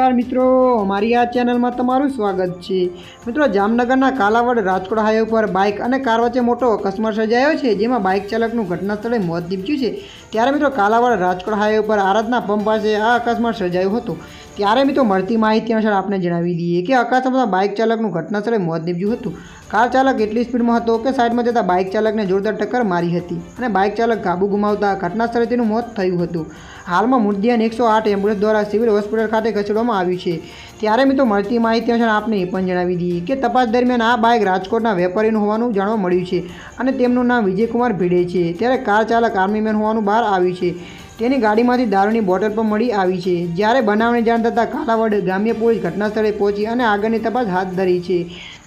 નમસ્કાર મિત્રો અમારી આ ચેનલમાં તમારું સ્વાગત છે. મિત્રો, જામનગરના કાલાવડ રાજકોટ હાઈવે પર બાઇક અને કાર વચ્ચે મોટો અકસ્માત સર્જાયો છે, જેમાં બાઇક ચાલકનું ઘટના સ્થળે મોત નીપજ્યું છે. ત્યારે મિત્રો, કાલાવડ રાજકોટ હાઈવે પર આરાધના પંપ પાસે આ અકસ્માત સર્જાયો હતો. ત્યારે મિત્રો, મળતી માહિતી અનુસાર આપણે જણાવી દઈએ કે અકસ્માતમાં બાઇક ચાલકનું ઘટના સ્થળે મોત નીપજ્યું હતું. કાર ચાલક એટલી સ્પીડમાં હતો કે સાઈડમાં જતા બાઇક ચાલકને જોરદાર ટક્કર મારી હતી અને બાઇક ચાલક કાબુ ગુમાવતા ઘટના સ્થળે તેનું મોત થયું હતું. હાલમાં મૃતદેહને એકસો આઠ એમ્બ્યુલન્સ દ્વારા સિવિલ હોસ્પિટલ ખાતે ખસેડવામાં આવ્યું છે. ત્યારે મિત્રો મળતી માહિતી અનુસાર આપને એ પણ જણાવી દઈએ કે તપાસ દરમિયાન આ બાઇક રાજકોટના વેપારીનું હોવાનું જાણવા મળ્યું છે અને તેમનું નામ વિજયકુમાર ભીડે છે. ત્યારે કાર ચાલક આર્મીમેન હોવાનું બહાર આવ્યું છે. તેની ગાડીમાંથી દારૂની બોટલ પણ મળી આવી છે. જ્યારે બનાવની જાણ થતાં કાલાવડ ગ્રામ્ય પોલીસ ઘટના સ્થળે પહોંચી અને આગળની તપાસ હાથ ધરી છે.